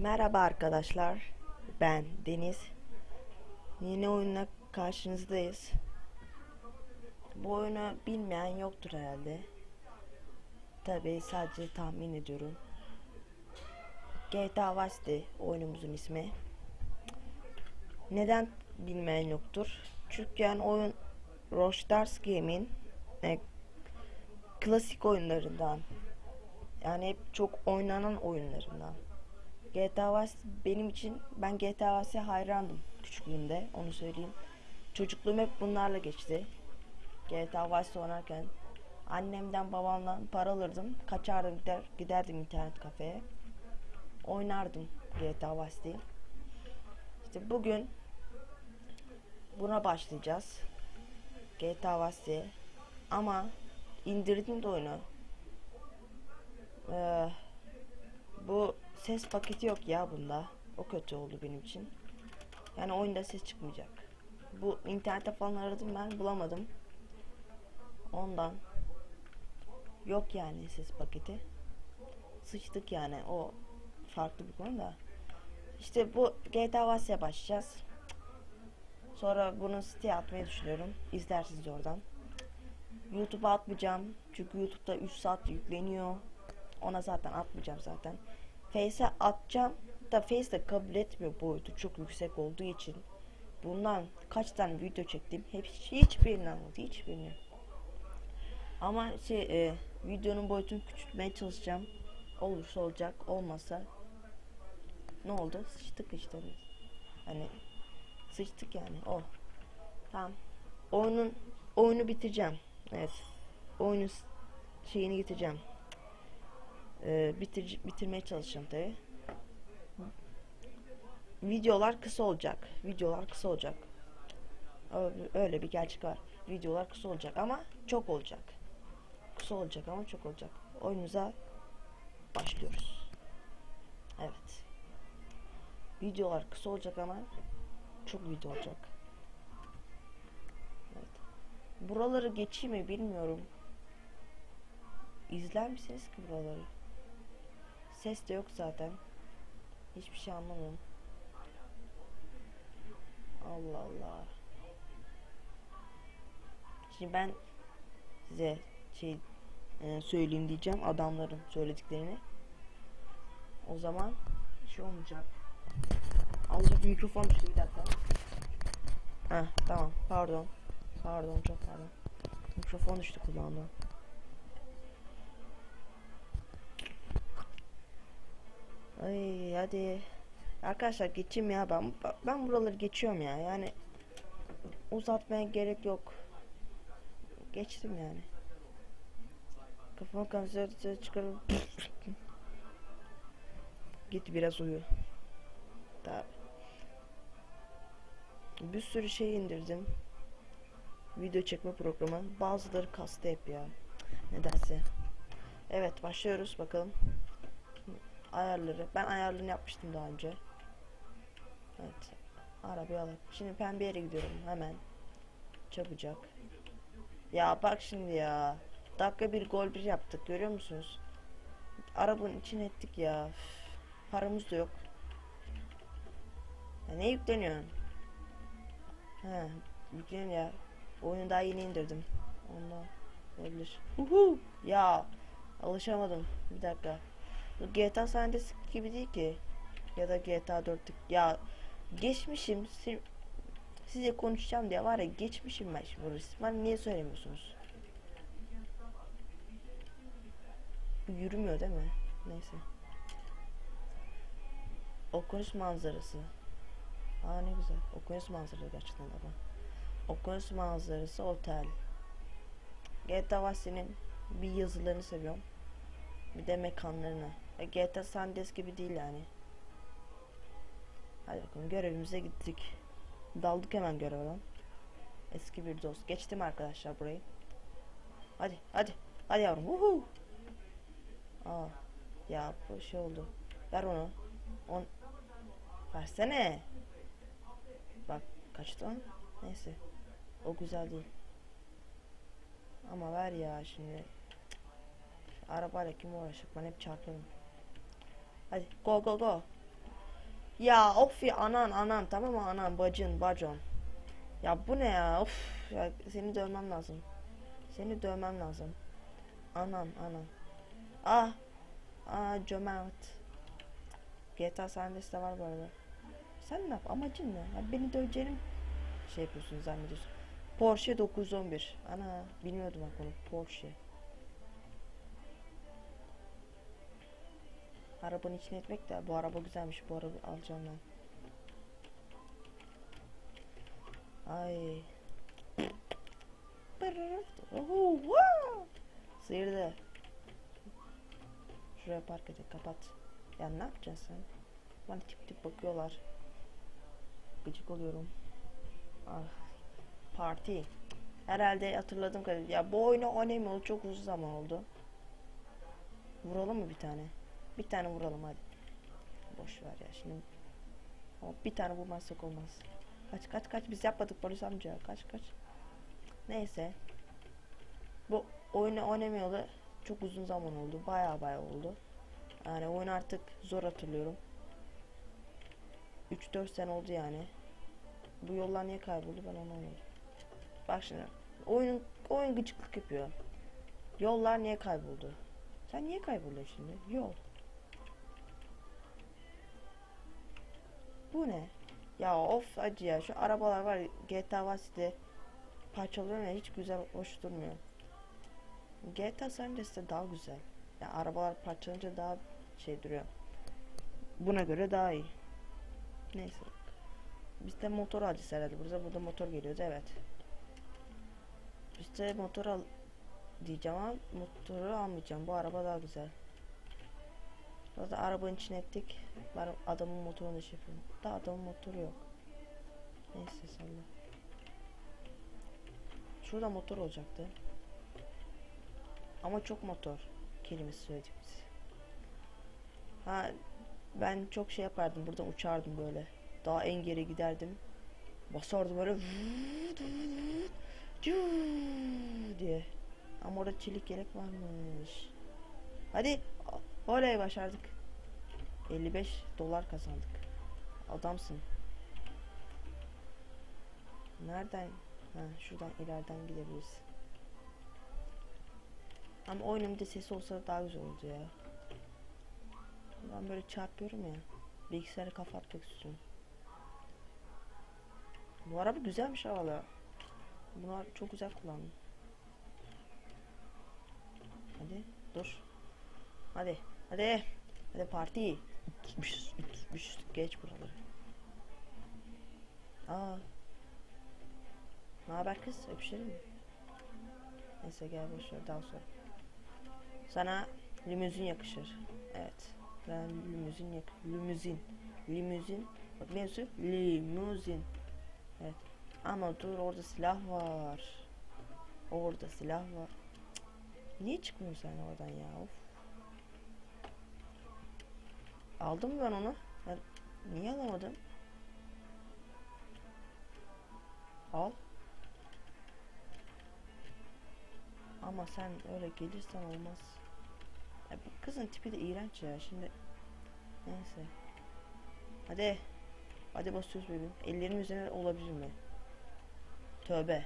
Merhaba arkadaşlar. Ben Deniz. Yeni oyunla karşınızdayız. Bu oyunu bilmeyen yoktur herhalde. Tabi sadece tahmin ediyorum. GTA Vice'di oyunumuzun ismi. Neden bilmeyen yoktur? Çünkü yani oyun Rockstars Game'in e, klasik oyunlarından. Yani hep çok oynanan oyunlarından. GTA Vice benim için ben GTA Vice'e hayrandım küçüklüğümde onu söyleyeyim. Çocukluğum hep bunlarla geçti. GTA Vice oynarken annemden babamdan para alırdım. Kaçardım gider, giderdim internet kafeye. Oynardım GTA Vice'yi. İşte bugün buna başlayacağız. GTA Vice'ye. Ama indirdim de oyunu. Ee, bu ses paketi yok ya bunda. O kötü oldu benim için. Yani oyunda ses çıkmayacak. Bu internette falan aradım ben bulamadım. Ondan yok yani ses paketi. Sıçtık yani o farklı bir konu da. İşte bu GTA Vice'ye başlayacağız. Sonra bunu siteye atmayı düşünüyorum. İzlersiniz oradan. YouTube'a atmayacağım. Çünkü YouTube'da 3 saat yükleniyor. Ona zaten atmayacağım zaten. Face'e atacağım da Face de kabul etmiyor boyutu çok yüksek olduğu için. Bundan kaç tane video çektim. Hep hiçbirini almadı. Hiçbirini. Ama şey e, videonun boyutunu küçültmeye çalışacağım. Olursa olacak. Olmazsa ne oldu? Sıçtık işte. Hani sıçtık yani. O. Tamam. Oyunun oyunu bitireceğim. Evet. Oyunu şeyini getireceğim. Ee, bitir, bitirmeye çalışacağım tabi. Videolar kısa olacak. Videolar kısa olacak. Öyle bir gerçek var. Videolar kısa olacak ama çok olacak. Kısa olacak ama çok olacak. Oyunumuza başlıyoruz. Evet. Videolar kısa olacak ama çok video olacak. Evet. Buraları geçeyim mi bilmiyorum. İzler misiniz ki buraları? Ses de yok zaten. Hiçbir şey anlamıyorum. Allah Allah. Şimdi ben size şey e, söyleyeyim diyeceğim adamların söylediklerini. O zaman şey olmayacak. Azıcık mikrofon düştü bir dakika. Heh tamam pardon. Pardon çok pardon. Mikrofon düştü kulağımdan. Ay hadi. Arkadaşlar geçeyim ya ben ben buraları geçiyorum ya. Yani uzatmaya gerek yok. Geçtim yani. Kafamı kanser çıkarıp Git biraz uyu. Tabi. Bir sürü şey indirdim. Video çekme programı. Bazıları kastı hep ya. Nedense. Evet başlıyoruz bakalım ayarları. Ben ayarlarını yapmıştım daha önce. Evet. Arabayı alalım. Şimdi pembe yere gidiyorum hemen. Çabucak. Ya bak şimdi ya. Dakika bir gol bir yaptık görüyor musunuz? Arabanın içine ettik ya. Üf, paramız da yok. Ya ne yükleniyor? He, yükleniyor ya. Oyunu daha yeni indirdim. Ondan olabilir. Uhu. Ya alışamadım. Bir dakika. GTA San gibi değil ki. Ya da GTA 4 ya geçmişim size konuşacağım diye var ya geçmişim ben şimdi resmen niye söylemiyorsunuz? Yürümüyor değil mi? Neyse. Okyanus manzarası. Aa ne güzel. Okyanus manzarası gerçekten de Okyanus manzarası otel. GTA Vice'nin bir yazılarını seviyorum. Bir de mekanlarını. E, GTA San Andreas gibi değil yani. Hadi bakalım görevimize gittik. Daldık hemen görevden. Eski bir dost. Geçtim arkadaşlar burayı. Hadi hadi. Hadi yavrum. Uhu. Aa. Ya bu şey oldu. Ver onu. On. Versene. Bak kaçtı lan. Neyse. O güzel değil. Ama ver ya şimdi. Arabayla kim uğraşacak? Ben hep çarpıyorum. Hadi go go go. Ya of ya anan anan tamam mı anan bacın bacon. Ya bu ne ya of ya seni dövmem lazım. Seni dövmem lazım. Anan anan. Ah. Aa cömert. GTA San Andreas'te var bu arada. Sen ne yap? Amacın ne? Ya beni döveceğini şey yapıyorsun zannediyorsun. Porsche 911. Ana bilmiyordum bak onu. Porsche. Arabanın içine etmek de bu araba güzelmiş. Bu araba alacağım ben. Ay. Sıyırdı. Şuraya park edin kapat. Ya ne yapacaksın sen? Bana tip tip bakıyorlar. Gıcık oluyorum. Ah. Parti. Herhalde hatırladım kadarıyla. Ya bu oyunu oynamayalı çok uzun zaman oldu. Vuralım mı bir tane? Bir tane vuralım hadi. Boş ver ya şimdi. Ama bir tane vurmazsak olmaz. Kaç kaç kaç biz yapmadık polis amca. Kaç kaç. Neyse. Bu oyunu oynamayalı çok uzun zaman oldu. Baya baya oldu. Yani oyun artık zor hatırlıyorum. 3-4 sene oldu yani. Bu yollar niye kayboldu ben onu anlamadım. Bak şimdi. Oyun, oyun gıcıklık yapıyor. Yollar niye kayboldu? Sen niye kayboldun şimdi? Yol. Bu ne? Ya of acı ya. Şu arabalar var GTA Vice'de parçalıyor ya hiç güzel hoş durmuyor. GTA San Andreas'te daha güzel. Ya arabalar parçalanınca daha şey duruyor. Buna göre daha iyi. Neyse. Biz de motor alacağız herhalde. Burada burada motor geliyordu evet. Biz de motor al diyeceğim ama motoru almayacağım. Bu araba daha güzel. Burada arabanın içine ettik. Ben adamın motorunu şey yapıyorum. Da adamın motoru yok. Neyse salla. Şurada motor olacaktı. Ama çok motor kelimesi söyledik. Ha ben çok şey yapardım. Buradan uçardım böyle. Daha en geri giderdim. Basardım böyle diye. Ama orada çelik yelek varmış. Hadi. Oley başardık. 55 dolar kazandık. Adamsın. Nereden? Ha, şuradan ileriden gidebiliriz. Ama oyunun sesi olsa daha güzel oldu ya. Ben böyle çarpıyorum ya. Bilgisayarı kafa atmak istiyorum. Bu araba güzelmiş ha valla. Bunlar çok güzel kullandım. Hadi dur. Hadi. Hadi. Hadi parti. Geç buraları. Aa. Ne haber kız? Öpüşelim mi? Neyse gel boşver daha sonra. Sana limuzin yakışır. Evet. Ben limuzin yak limuzin. Limuzin. Bak ne yazıyor? Limuzin. Evet. Ama dur orada silah var. Orada silah var. Cık. Niye çıkmıyorsun sen oradan ya? Of. Aldım ben onu? Ben niye alamadım? Al. Ama sen öyle gelirsen olmaz. Ya bu kızın tipi de iğrenç ya şimdi. Neyse. Hadi. Hadi basıyoruz bebeğim. Ellerin üzerine olabilir mi? Tövbe.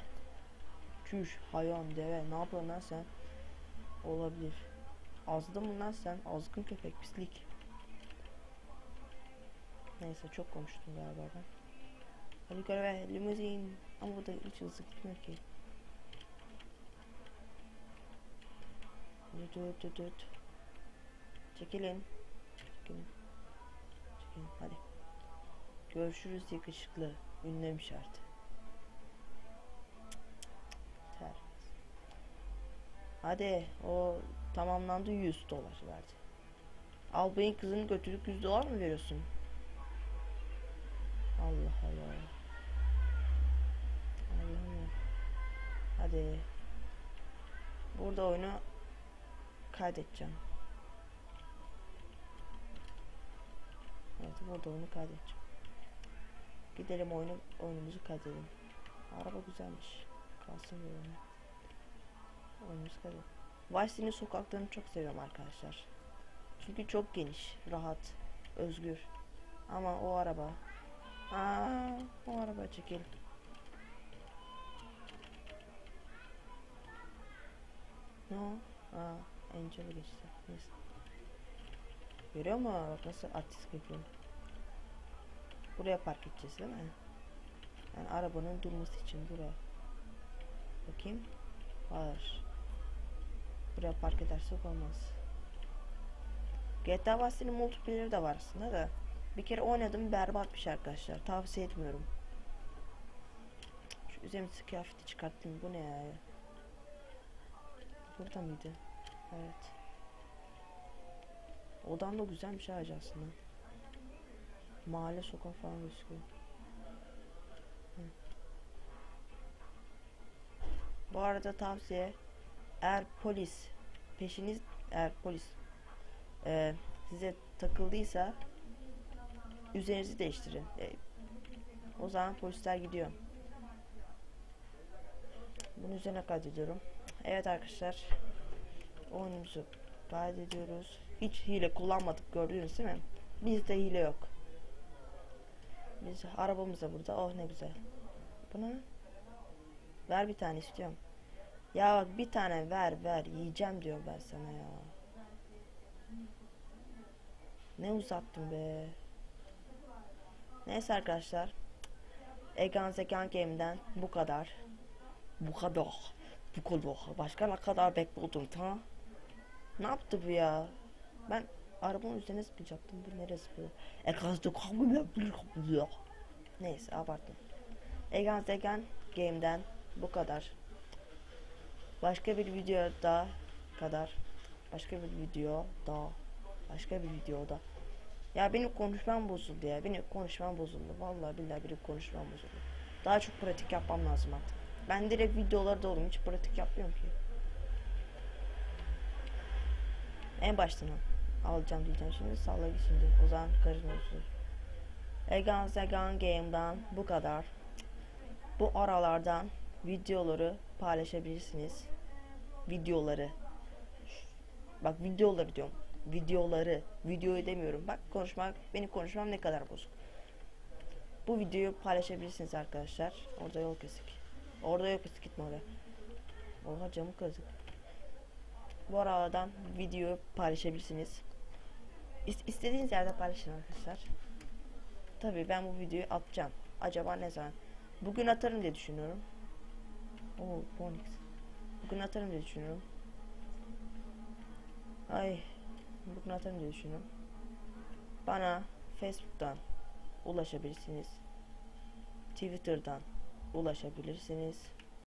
Çüş, hayvan, deve. Ne yapıyorsun lan sen? Olabilir. Azdın mı lan sen? Azgın köpek, pislik. Neyse çok konuştum galiba ben. Hadi göreve limuzin. Ama bu da hiç hızlı gitmiyor ki. Düt düt düt. Çekilin. Çekilin. Çekilin hadi. Görüşürüz yakışıklı. Ünlem şartı. Terbiyesiz. Hadi o tamamlandı 100 dolar verdi. Albayın kızını götürüp 100 dolar mı veriyorsun? Allah Allah. Allah'ım. Hadi. Burada oyunu kaydedeceğim. Evet burada oyunu kaydedeceğim. Gidelim oyunu oyunumuzu kaydedelim. Araba güzelmiş. Kalsın böyle. Oyunumuzu kaydedelim. Vice sokaklarını çok seviyorum arkadaşlar. Çünkü çok geniş, rahat, özgür. Ama o araba. Aa, o araba çekil. Ne o? Aa, Angel'ı geçti. Neyse. Görüyor musun? Bak nasıl artist yapıyor. Buraya park edeceğiz değil mi? Yani arabanın durması için buraya. Bakayım. Hayır. Buraya park edersek olmaz. GTA Vice'nin multiplayer'ı da var aslında da. Bir kere oynadım berbat bir şey arkadaşlar. Tavsiye etmiyorum. Şu üzerimizdeki kıyafeti çıkarttım. Bu ne ya? Burada mıydı? Evet. Odan da güzel bir şey aslında. Mahalle sokak falan gözüküyor. Bu arada tavsiye eğer polis peşiniz eğer polis e, size takıldıysa üzerinizi değiştirin. E, o zaman polisler gidiyor. Bunun üzerine kaydediyorum. Evet arkadaşlar oyunumuzu kaydediyoruz. Hiç hile kullanmadık gördünüz değil mi? Bizde hile yok. Biz arabamız da burada. Oh ne güzel. Buna ver bir tane istiyorum. Ya bak bir tane ver ver yiyeceğim diyor ben sana ya. Ne uzattın be. Neyse arkadaşlar. Egan Zekan Game'den bu kadar. Bu kadar. Bu kadar. Başka ne kadar bekliyordum ta? Ne yaptı bu ya? Ben arabanın üzerine zıplayacaktım. Bu neresi bu? Egan Zekan Neyse abarttım. Egan Zekan Game'den bu kadar. Başka bir videoda kadar. Başka bir video daha. Başka bir videoda. Ya benim konuşmam bozuldu ya. Benim konuşmam bozuldu. Vallahi billahi benim konuşmam bozuldu. Daha çok pratik yapmam lazım artık. Ben direkt videolarda oldum. Hiç pratik yapmıyorum ki. En baştan al. alacağım diyeceğim şimdi. Salla şimdi. O zaman karışmıyorsun. Egan Zegan Game'dan bu kadar. Bu aralardan videoları paylaşabilirsiniz. Videoları. Bak videoları diyorum. Videoları. Videoyu demiyorum. Bak konuşmak, benim konuşmam ne kadar bozuk. Bu videoyu paylaşabilirsiniz arkadaşlar. Orada yol kesik. Orada yol kesik gitme oraya. Oha camı kazık. Bu aralardan videoyu paylaşabilirsiniz. İst istediğiniz yerde paylaşın arkadaşlar. Tabii ben bu videoyu atacağım. Acaba ne zaman? Bugün atarım diye düşünüyorum. Oo, Bonix. Bugün atarım diye düşünüyorum. Ay, bugün atarım diye düşünüyorum. Bana Facebook'tan ulaşabilirsiniz. Twitter'dan ulaşabilirsiniz.